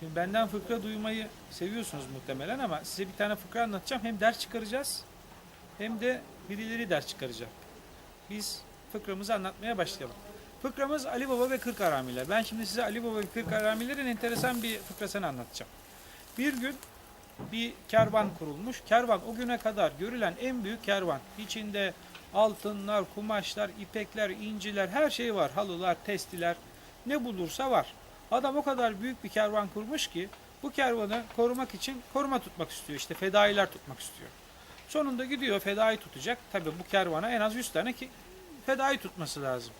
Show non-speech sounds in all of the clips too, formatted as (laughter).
Şimdi benden fıkra duymayı seviyorsunuz muhtemelen ama size bir tane fıkra anlatacağım. Hem ders çıkaracağız hem de birileri ders çıkaracak. Biz fıkramızı anlatmaya başlayalım. Fıkramız Ali Baba ve Kırk Haramiler. Ben şimdi size Ali Baba ve Kırk Haramilerin enteresan bir fıkrasını anlatacağım. Bir gün bir kervan kurulmuş. Kervan o güne kadar görülen en büyük kervan. İçinde altınlar, kumaşlar, ipekler, inciler her şey var. Halılar, testiler ne bulursa var. Adam o kadar büyük bir kervan kurmuş ki bu kervanı korumak için koruma tutmak istiyor. İşte fedailer tutmak istiyor. Sonunda gidiyor fedai tutacak. Tabii bu kervana en az 100 tane ki fedai tutması lazım.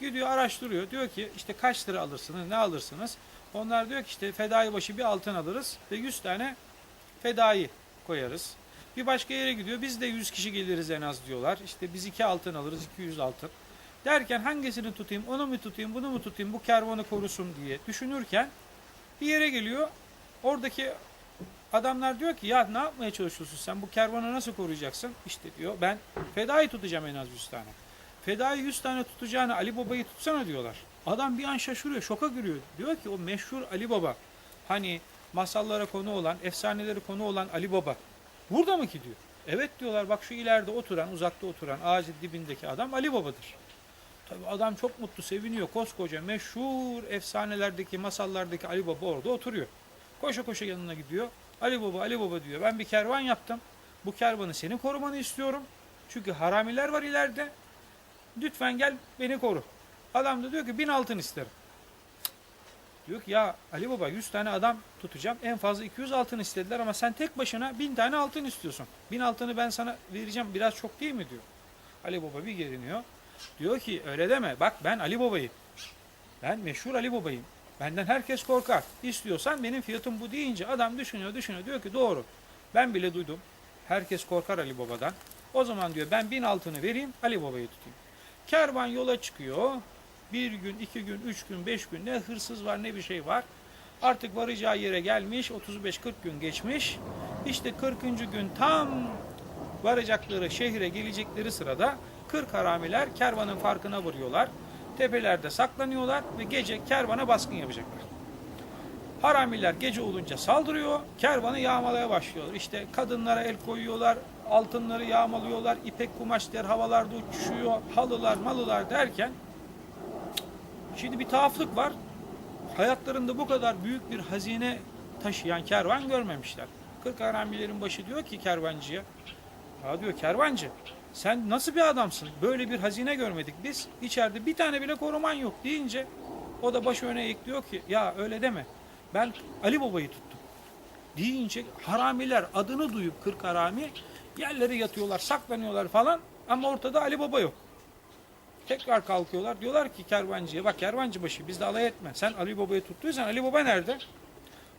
Gidiyor araştırıyor. Diyor ki işte kaç lira alırsınız, ne alırsınız? Onlar diyor ki işte fedai başı bir altın alırız ve 100 tane fedai koyarız. Bir başka yere gidiyor. Biz de 100 kişi geliriz en az diyorlar. İşte biz 2 altın alırız, 200 altın. Derken hangisini tutayım, onu mu tutayım, bunu mu tutayım, bu kervanı korusun diye düşünürken bir yere geliyor. Oradaki adamlar diyor ki ya ne yapmaya çalışıyorsun sen bu kervanı nasıl koruyacaksın? İşte diyor ben fedai tutacağım en az 100 tane. Fedai 100 tane tutacağını Ali Baba'yı tutsana diyorlar. Adam bir an şaşırıyor, şoka giriyor. Diyor ki o meşhur Ali Baba hani masallara konu olan, efsaneleri konu olan Ali Baba burada mı ki diyor. Evet diyorlar bak şu ileride oturan, uzakta oturan ağacın dibindeki adam Ali Baba'dır. Tabii adam çok mutlu, seviniyor. Koskoca meşhur efsanelerdeki, masallardaki Ali Baba orada oturuyor. Koşa koşa yanına gidiyor. Ali Baba, Ali Baba diyor. Ben bir kervan yaptım. Bu kervanı senin korumanı istiyorum. Çünkü haramiler var ileride. Lütfen gel beni koru. Adam da diyor ki bin altın isterim. Diyor ki ya Ali Baba 100 tane adam tutacağım. En fazla 200 altın istediler ama sen tek başına 1000 tane altın istiyorsun. 1000 altını ben sana vereceğim biraz çok değil mi diyor. Ali Baba bir geriniyor. Diyor ki öyle deme bak ben Ali Baba'yım. Ben meşhur Ali Baba'yım. Benden herkes korkar. İstiyorsan benim fiyatım bu deyince adam düşünüyor düşünüyor diyor ki doğru. Ben bile duydum. Herkes korkar Ali Baba'dan. O zaman diyor ben bin altını vereyim Ali Baba'yı tutayım. Kervan yola çıkıyor. Bir gün, iki gün, üç gün, beş gün ne hırsız var ne bir şey var. Artık varacağı yere gelmiş. 35-40 gün geçmiş. İşte 40. gün tam varacakları şehre gelecekleri sırada 40 haramiler kervanın farkına varıyorlar. Tepelerde saklanıyorlar ve gece kervana baskın yapacaklar. Haramiler gece olunca saldırıyor, kervanı yağmalaya başlıyorlar. İşte kadınlara el koyuyorlar, altınları yağmalıyorlar, ipek kumaşlar havalarda uçuşuyor, halılar malılar derken şimdi bir tuhaflık var. Hayatlarında bu kadar büyük bir hazine taşıyan kervan görmemişler. Kırk haramilerin başı diyor ki kervancıya, ya diyor kervancı sen nasıl bir adamsın? Böyle bir hazine görmedik biz. İçeride bir tane bile koruman yok deyince o da başı öne ekliyor ki ya öyle deme. Ben Ali Baba'yı tuttum. Deyince haramiler adını duyup kırk harami yerlere yatıyorlar, saklanıyorlar falan ama ortada Ali Baba yok. Tekrar kalkıyorlar. Diyorlar ki kervancıya bak kervancı başı bizde alay etme. Sen Ali Baba'yı tuttuysan Ali Baba nerede?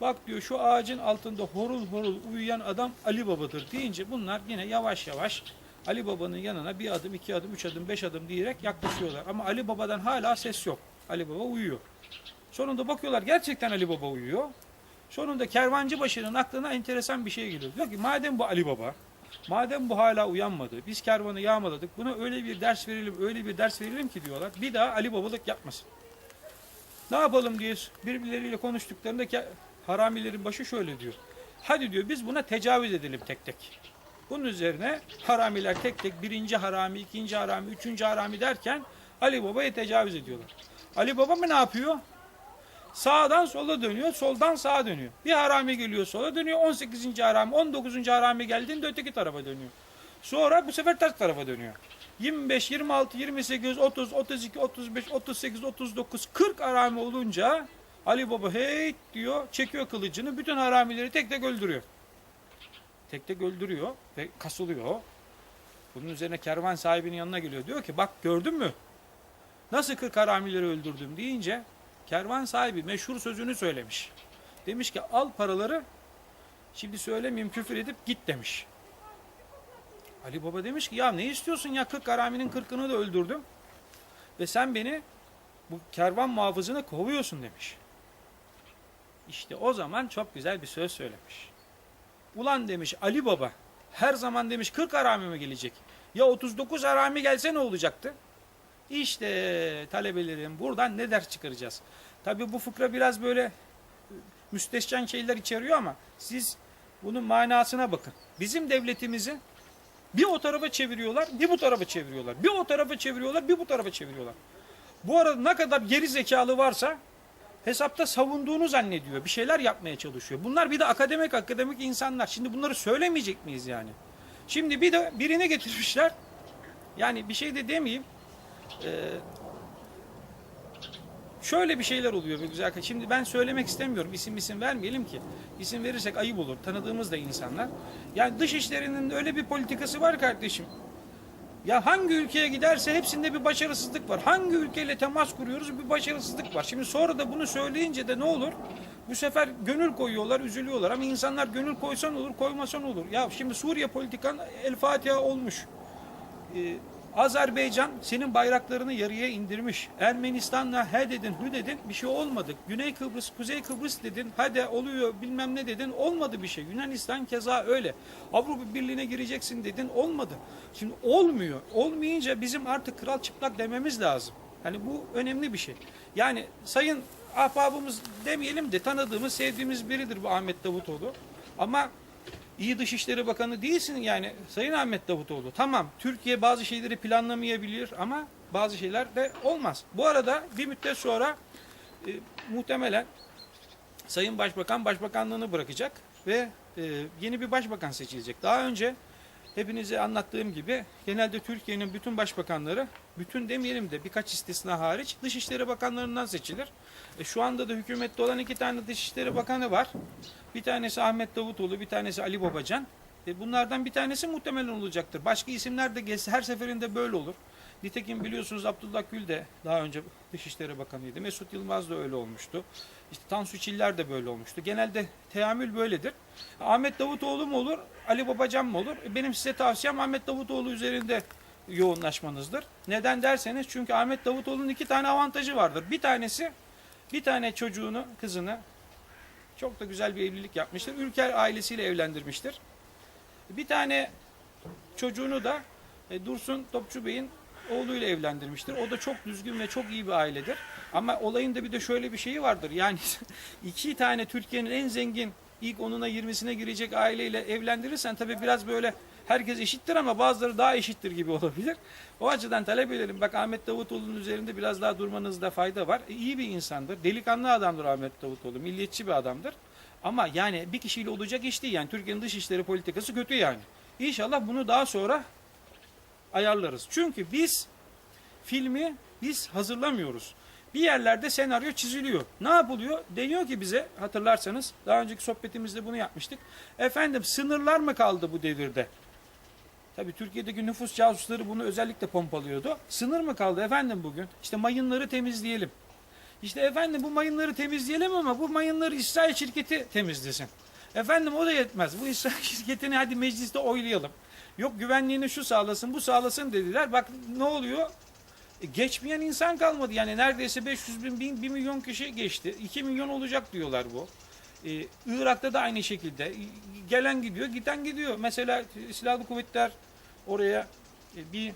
Bak diyor şu ağacın altında horul horul uyuyan adam Ali Baba'dır deyince bunlar yine yavaş yavaş Ali Baba'nın yanına bir adım, iki adım, üç adım, beş adım diyerek yaklaşıyorlar. Ama Ali Baba'dan hala ses yok. Ali Baba uyuyor. Sonunda bakıyorlar gerçekten Ali Baba uyuyor. Sonunda kervancı başının aklına enteresan bir şey geliyor. Diyor ki madem bu Ali Baba, madem bu hala uyanmadı, biz kervanı yağmaladık, buna öyle bir ders verelim, öyle bir ders verelim ki diyorlar. Bir daha Ali Babalık yapmasın. Ne yapalım diye birbirleriyle konuştuklarında haramilerin başı şöyle diyor. Hadi diyor biz buna tecavüz edelim tek tek. Bunun üzerine haramiler tek tek birinci harami, ikinci harami, üçüncü harami derken Ali Baba'ya tecavüz ediyorlar. Ali Baba mı ne yapıyor? Sağdan sola dönüyor, soldan sağa dönüyor. Bir harami geliyor sola dönüyor, 18. harami, 19. harami geldiğinde öteki tarafa dönüyor. Sonra bu sefer ters tarafa dönüyor. 25, 26, 28, 30, 32, 35, 38, 39, 40 harami olunca Ali Baba hey diyor, çekiyor kılıcını, bütün haramileri tek tek öldürüyor. Tek tek öldürüyor ve kasılıyor. Bunun üzerine kervan sahibinin yanına geliyor. Diyor ki bak gördün mü? Nasıl 40 haramileri öldürdüm deyince kervan sahibi meşhur sözünü söylemiş. Demiş ki al paraları şimdi söylemeyeyim küfür edip git demiş. Ali Baba demiş ki ya ne istiyorsun ya 40 haraminin 40'ını da öldürdüm. Ve sen beni bu kervan muhafızını kovuyorsun demiş. İşte o zaman çok güzel bir söz söylemiş. Ulan demiş Ali Baba her zaman demiş 40 harami mi gelecek? Ya 39 harami gelse ne olacaktı? İşte talebelerim buradan ne ders çıkaracağız? Tabi bu fıkra biraz böyle müstehcen şeyler içeriyor ama siz bunun manasına bakın. Bizim devletimizi bir o tarafa çeviriyorlar, bir bu tarafa çeviriyorlar. Bir o tarafa çeviriyorlar, bir bu tarafa çeviriyorlar. Bu arada ne kadar geri zekalı varsa hesapta savunduğunu zannediyor. Bir şeyler yapmaya çalışıyor. Bunlar bir de akademik akademik insanlar. Şimdi bunları söylemeyecek miyiz yani? Şimdi bir de birine getirmişler. Yani bir şey de demeyeyim. Ee, şöyle bir şeyler oluyor be güzel. Şimdi ben söylemek istemiyorum. İsim isim vermeyelim ki. İsim verirsek ayıp olur. Tanıdığımız da insanlar. Yani dış işlerinin öyle bir politikası var kardeşim. Ya hangi ülkeye giderse hepsinde bir başarısızlık var. Hangi ülkeyle temas kuruyoruz bir başarısızlık var. Şimdi sonra da bunu söyleyince de ne olur? Bu sefer gönül koyuyorlar, üzülüyorlar. Ama insanlar gönül koysan olur, koymasan olur. Ya şimdi Suriye politikan El Fatiha olmuş. Ee, Azerbaycan senin bayraklarını yarıya indirmiş. Ermenistan'la he dedin, hü dedin bir şey olmadı. Güney Kıbrıs, Kuzey Kıbrıs dedin. Hadi oluyor bilmem ne dedin. Olmadı bir şey. Yunanistan keza öyle. Avrupa Birliği'ne gireceksin dedin. Olmadı. Şimdi olmuyor. Olmayınca bizim artık kral çıplak dememiz lazım. Hani bu önemli bir şey. Yani sayın ahbabımız demeyelim de tanıdığımız, sevdiğimiz biridir bu Ahmet Davutoğlu. Ama iyi Dışişleri Bakanı değilsin yani Sayın Ahmet Davutoğlu. Tamam Türkiye bazı şeyleri planlamayabilir ama bazı şeyler de olmaz. Bu arada bir müddet sonra e, muhtemelen Sayın Başbakan başbakanlığını bırakacak ve e, yeni bir başbakan seçilecek. Daha önce hepinize anlattığım gibi genelde Türkiye'nin bütün başbakanları, bütün demeyelim de birkaç istisna hariç Dışişleri Bakanlarından seçilir. E, şu anda da hükümette olan iki tane Dışişleri Bakanı var. Bir tanesi Ahmet Davutoğlu, bir tanesi Ali Babacan. E, bunlardan bir tanesi muhtemelen olacaktır. Başka isimler de her seferinde böyle olur. Nitekim biliyorsunuz Abdullah Gül de daha önce Dışişleri Bakanıydı. Mesut Yılmaz da öyle olmuştu. İşte Tansu Çiller de böyle olmuştu. Genelde teamül böyledir. Ahmet Davutoğlu mu olur, Ali Babacan mı olur? E, Benim size tavsiyem Ahmet Davutoğlu üzerinde yoğunlaşmanızdır. Neden derseniz çünkü Ahmet Davutoğlu'nun iki tane avantajı vardır. Bir tanesi bir tane çocuğunu, kızını çok da güzel bir evlilik yapmıştır. Ülker ailesiyle evlendirmiştir. Bir tane çocuğunu da e, Dursun Topçu Bey'in oğluyla evlendirmiştir. O da çok düzgün ve çok iyi bir ailedir. Ama olayın da bir de şöyle bir şeyi vardır. Yani (laughs) iki tane Türkiye'nin en zengin ilk 10'una 20'sine girecek aileyle evlendirirsen tabii biraz böyle herkes eşittir ama bazıları daha eşittir gibi (laughs) olabilir. O açıdan talep edelim. Bak Ahmet Davutoğlu'nun üzerinde biraz daha durmanızda fayda var. E, iyi bir insandır. Delikanlı adamdır Ahmet Davutoğlu. Milliyetçi bir adamdır. Ama yani bir kişiyle olacak iş değil. Yani Türkiye'nin dışişleri politikası kötü yani. İnşallah bunu daha sonra ayarlarız. Çünkü biz filmi biz hazırlamıyoruz. Bir yerlerde senaryo çiziliyor. Ne yapılıyor? Deniyor ki bize hatırlarsanız daha önceki sohbetimizde bunu yapmıştık. Efendim sınırlar mı kaldı bu devirde? Tabii Türkiye'deki nüfus casusları bunu özellikle pompalıyordu. Sınır mı kaldı efendim bugün? İşte mayınları temizleyelim. İşte efendim bu mayınları temizleyelim ama bu mayınları İsrail şirketi temizlesin. Efendim o da yetmez. Bu İsrail (laughs) şirketini hadi mecliste oylayalım. Yok güvenliğini şu sağlasın bu sağlasın dediler. Bak ne oluyor? E, geçmeyen insan kalmadı. Yani neredeyse 500 bin, bin 1 milyon kişi geçti. 2 milyon olacak diyorlar bu. Ee, Irak'ta da aynı şekilde. E, Gelen gidiyor, giden gidiyor. Mesela silahlı kuvvetler oraya e, bir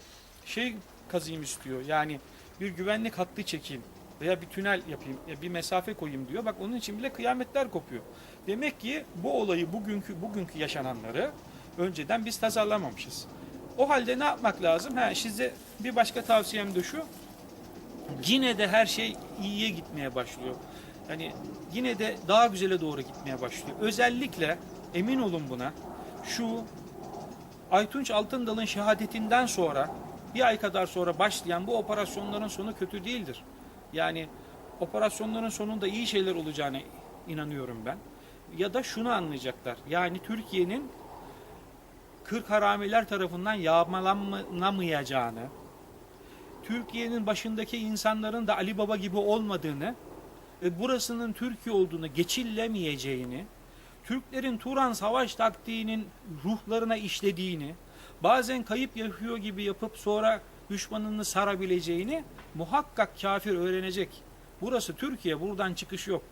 şey kazayım istiyor. Yani bir güvenlik hattı çekeyim veya bir tünel yapayım, ya bir mesafe koyayım diyor. Bak onun için bile kıyametler kopuyor. Demek ki bu olayı bugünkü bugünkü yaşananları önceden biz tasarlamamışız. O halde ne yapmak lazım? Ha, size bir başka tavsiyem de şu. Yine de her şey iyiye gitmeye başlıyor. Yani yine de daha güzele doğru gitmeye başlıyor. Özellikle emin olun buna. Şu Aytunç Altındal'ın şehadetinden sonra bir ay kadar sonra başlayan bu operasyonların sonu kötü değildir. Yani operasyonların sonunda iyi şeyler olacağına inanıyorum ben. Ya da şunu anlayacaklar. Yani Türkiye'nin 40 haramiler tarafından yağmalanamayacağını, Türkiye'nin başındaki insanların da Ali Baba gibi olmadığını, e, burasının Türkiye olduğunu, geçilemeyeceğini, Türklerin Turan savaş taktiğinin ruhlarına işlediğini, bazen kayıp yapıyor gibi yapıp sonra düşmanını sarabileceğini muhakkak kafir öğrenecek. Burası Türkiye, buradan çıkış yok.